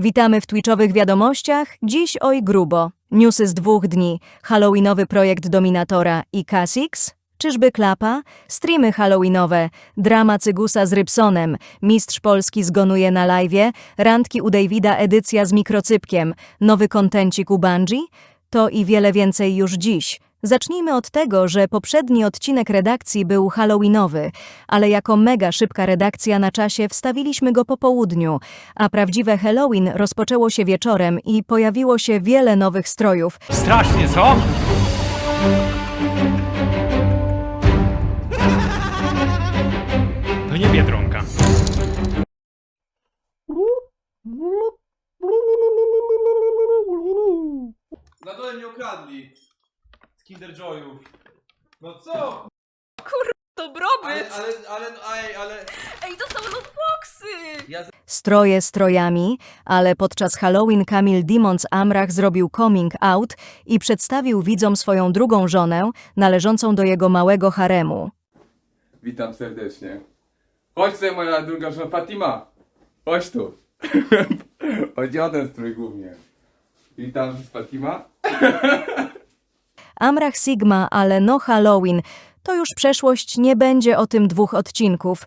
Witamy w Twitchowych wiadomościach. Dziś oj grubo. Newsy z dwóch dni. Halloweenowy projekt Dominatora i Casix? Czyżby klapa? Streamy halloweenowe. Drama Cygusa z Rybsonem. Mistrz Polski zgonuje na live'ie. Randki u Davida edycja z mikrocypkiem. Nowy kontencik u Bungie? To i wiele więcej już dziś. Zacznijmy od tego, że poprzedni odcinek redakcji był halloweenowy, ale jako mega szybka redakcja na czasie wstawiliśmy go po południu, a prawdziwe Halloween rozpoczęło się wieczorem i pojawiło się wiele nowych strojów. Strasznie, co? No co? To Ale, ale, ale, ej, ale... Ej, to są lootboxy! Ja Stroje strojami, ale podczas Halloween Kamil Dimons Amrach zrobił coming out i przedstawił widzom swoją drugą żonę, należącą do jego małego haremu. Witam serdecznie. Chodź tutaj moja druga żona Fatima. Chodź tu. Chodzi o ten strój głównie. Witam Fatima. Amrach Sigma, ale no Halloween, to już przeszłość nie będzie o tym dwóch odcinków,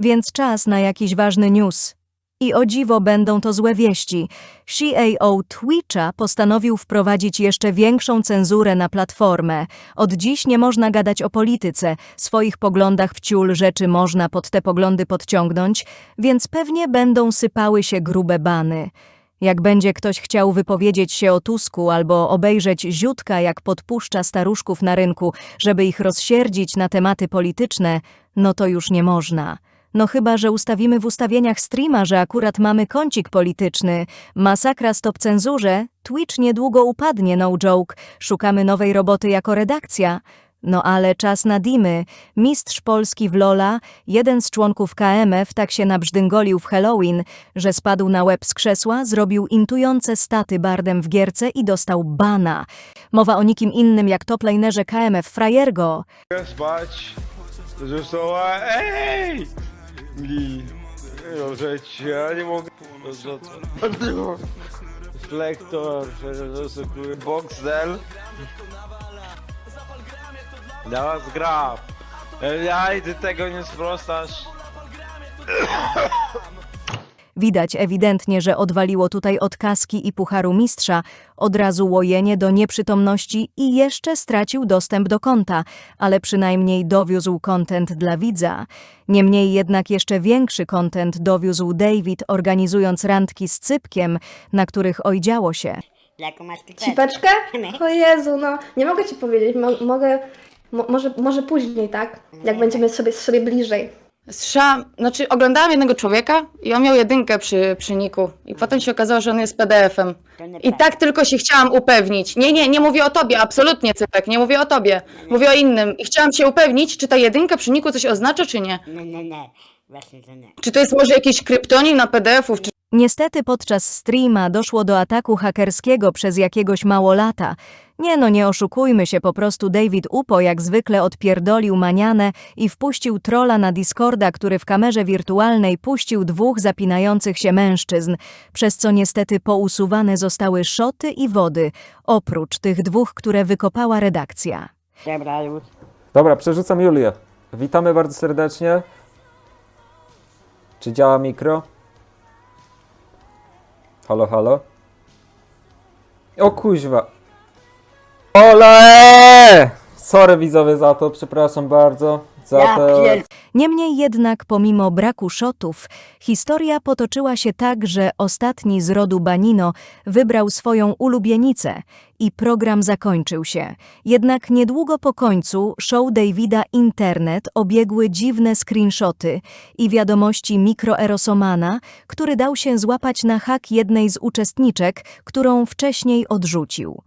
więc czas na jakiś ważny news. I o dziwo będą to złe wieści. CAO Twitcha postanowił wprowadzić jeszcze większą cenzurę na platformę. Od dziś nie można gadać o polityce, swoich poglądach w ciul rzeczy można pod te poglądy podciągnąć, więc pewnie będą sypały się grube bany. Jak będzie ktoś chciał wypowiedzieć się o Tusku albo obejrzeć ziutka, jak podpuszcza staruszków na rynku, żeby ich rozsierdzić na tematy polityczne, no to już nie można. No chyba, że ustawimy w ustawieniach streama, że akurat mamy kącik polityczny. Masakra stop cenzurze, Twitch niedługo upadnie, no joke. Szukamy nowej roboty jako redakcja. No ale czas na dimy. Mistrz Polski w Lola, jeden z członków KMF tak się nabrzdyngolił w Halloween, że spadł na łeb z krzesła, zrobił intujące staty bardem w gierce i dostał bana. Mowa o nikim innym jak toplanerze KMF Frajergo. spać. Została. Ej! I. No, rzecz, ja nie mogę. No, co to? Flektor, Boxdel. Dała zgrab. Ja i ty tego nie sprostasz. Widać ewidentnie, że odwaliło tutaj od kaski i pucharu mistrza, od razu łojenie do nieprzytomności i jeszcze stracił dostęp do konta, ale przynajmniej dowiózł kontent dla widza. Niemniej jednak jeszcze większy kontent dowiózł David, organizując randki z Cypkiem, na których oj działo się. Jaką masz ty Cipeczkę? O Jezu, no nie mogę ci powiedzieć, Mo mogę, mo może, może później, tak? Jak będziemy sobie, sobie bliżej. Słyszałam, znaczy oglądałam jednego człowieka i on miał jedynkę przy, przy niku i potem się okazało, że on jest PDF-em. I tak tylko się chciałam upewnić. Nie, nie, nie mówię o tobie, absolutnie Cypek, nie mówię o tobie. Mówię o innym i chciałam się upewnić, czy ta jedynka przy niku coś oznacza, czy nie. Nie, nie, nie. Właśnie to nie. Czy to jest może jakiś kryptonim na PDF-ów, czy Niestety podczas streama doszło do ataku hakerskiego przez jakiegoś małolata. Nie no, nie oszukujmy się, po prostu David Upo jak zwykle odpierdolił manianę i wpuścił trolla na Discorda, który w kamerze wirtualnej puścił dwóch zapinających się mężczyzn, przez co niestety pousuwane zostały szoty i wody, oprócz tych dwóch, które wykopała redakcja. Dobra, już. Dobra, przerzucam Julię. Witamy bardzo serdecznie. Czy działa mikro? Halo, halo? O kuźwa. Ole! Sorry widzowie za to, przepraszam bardzo. Za Ja to. pier... Niemniej jednak, pomimo braku szotów, historia potoczyła się tak, że ostatni z rodu Banino wybrał swoją ulubienicę i program zakończył się. Jednak niedługo po końcu show Davida Internet obiegły dziwne screenshoty i wiadomości mikroerosomana, który dał się złapać na hak jednej z uczestniczek, którą wcześniej odrzucił.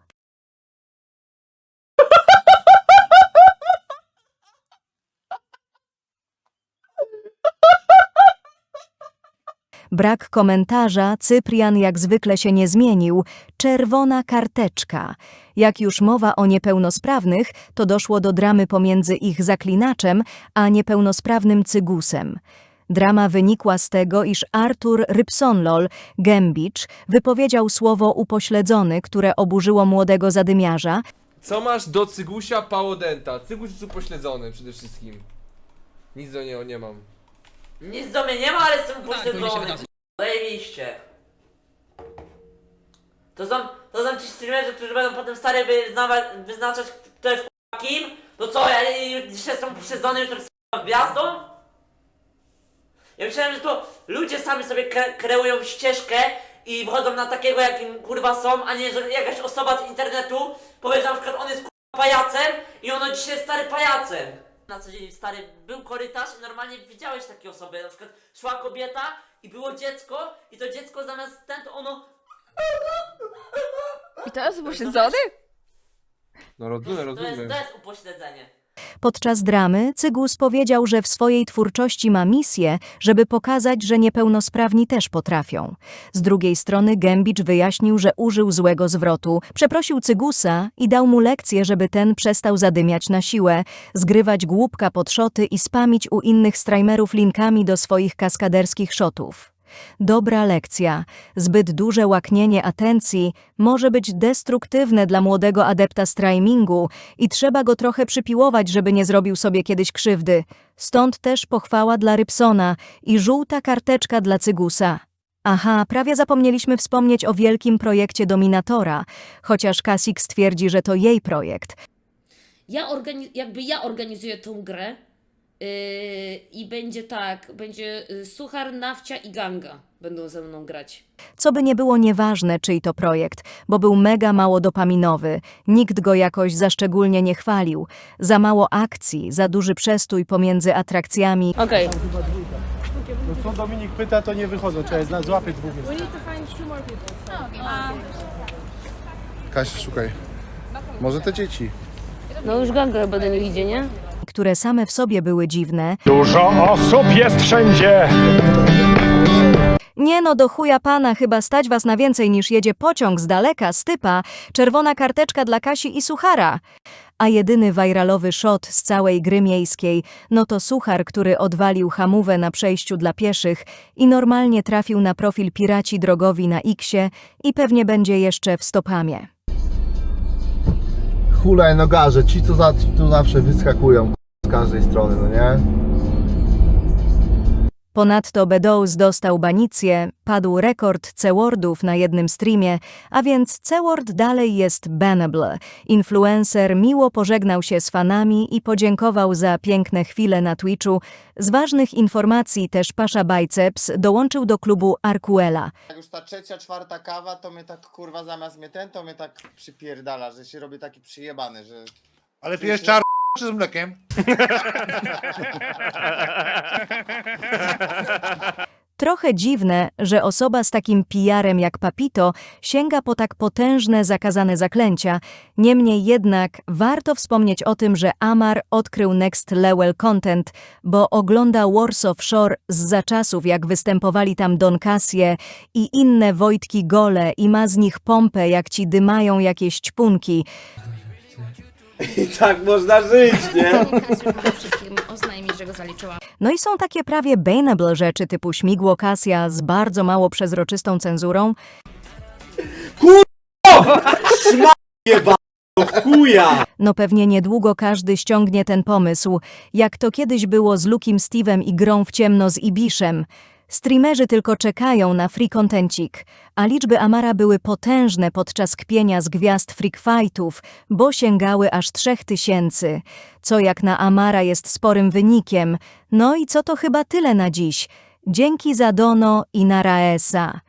Brak komentarza, Cyprian jak zwykle się nie zmienił, czerwona karteczka. Jak już mowa o niepełnosprawnych, to doszło do dramy pomiędzy ich zaklinaczem a niepełnosprawnym cygusem. Drama wynikła z tego, iż Arthur Rybsonlol, Gembicz, wypowiedział słowo upośledzony, które oburzyło młodego zadymiarza, Co masz do Cygusia Pałodenta? Cyguś jest upośledzony przede wszystkim. Nic do niego nie mam. Nic do mnie nie ma, ale jestem upośledzony. Zajebiście. To są, to są ci streamerzy, którzy będą potem stary wyznawać, wyznaczać, kto jest k***a kim? No co, ja ja- dzisiaj jestem upośledzony, jutro jestem k***a gwiazdą? Ja myślałem, że to ludzie sami sobie kre kreują ścieżkę i wchodzą na takiego, jakim kurwa są, a nie, że jakaś osoba z internetu powie, że na przykład on jest kurwa pajacem i ono dzisiaj jest stary pajacem. Na co dzień stary był korytarz i normalnie widziałeś takie osoby, na przykład szła kobieta i było dziecko i to dziecko zamiast ten, to ono... I to jest upośledzony? No rozumiem, To jest, rozumiem. to jest upośledzenie. Podczas dramy Cygus powiedział, że w swojej twórczości ma misję, żeby pokazać, że niepełnosprawni też potrafią. Z drugiej strony Gembicz wyjaśnił, że użył złego zwrotu, przeprosił Cygusa i dał mu lekcję, żeby ten przestał zadymiać na siłę, zgrywać głupka pod szoty i spamić u innych streamerów linkami do swoich kaskaderskich shotów. Dobra lekcja. Zbyt duże łaknienie atencji może być destruktywne dla młodego adepta streamingu i trzeba go trochę przypiłować, żeby nie zrobił sobie kiedyś krzywdy. Stąd też pochwała dla Rybsona i żółta karteczka dla Cygusa. Aha, prawie zapomnieliśmy wspomnieć o wielkim projekcie Dominatora, chociaż Kasik twierdzi, że to jej projekt. Ja jakby ja organizuję tą grę i będzie tak, będzie yy, Suchar, Nawcia i Ganga będą ze mną grać. Co by nie było nieważne, czyj to projekt, bo był mega mało dopaminowy, nikt go jakoś za szczególnie nie chwalił, za mało akcji, za duży przestój pomiędzy atrakcjami. Okej. No co Dominik pyta, to nie wychodzą, trzeba złapać dwóch jest. Kasia, szukaj. Może te dzieci. No już Ganga chyba do nich idzie, nie? Które same w sobie były dziwne. Dużo osób jest wszędzie! Nie no, do chuja pana, chyba stać was na więcej niż jedzie pociąg z daleka, stypa, czerwona karteczka dla Kasi i Suchara. A jedyny wajralowy shot z całej gry miejskiej, no to Suchar, który odwalił hamówę na przejściu dla pieszych i normalnie trafił na profil piraci drogowi na Xie i pewnie będzie jeszcze w stopamie. Hulaj nogarze, ci co za, tu zawsze wyskakują z każdej strony, no nie? Ponadto Bedous dostał banicję, padł rekord C-wordów na jednym streamie, a więc C-word dalej jest bannable. Influencer miło pożegnał się z fanami i podziękował za piękne chwile na Twitchu. Z ważnych informacji też Pasza Biceps dołączył do klubu Arkuela. Jak już ta trzecia, czwarta kawa, to mnie tak kurwa zamiast mnie ten, to mnie tak przypierdala, że się robi taki przyjebany, że... Ale pijesz czar... z mlekiem? Trochę dziwne, że osoba z takim PR-em jak Papito sięga po tak potężne zakazane zaklęcia, niemniej jednak warto wspomnieć o tym, że Amar odkrył Next Level Content, bo ogląda Warsaw Shore z zaczasów, jak występowali tam Don Cassie i inne Wojtki Gole i ma z nich pompę, jak ci dymają jakieś ćpunki. Tak można żyć, nie? Wszystkim oznajmić, że go zaliczyłam. No i są takie prawie bannable rzeczy typu śmigło Cassia z bardzo mało przezroczystą cenzurą, Chuja! No pewnie niedługo każdy ściągnie ten pomysł, jak to kiedyś było z Lukim Steve'em i grą w ciemno z Ibiszem. Streamerzy tylko czekają na free contencik, a liczby Amara były potężne podczas kpienia z gwiazd freak fightów, bo sięgały aż trzech tysięcy, co jak na Amara jest sporym wynikiem. No i co to chyba tyle na dziś. Dzięki za Dono i na Raesa.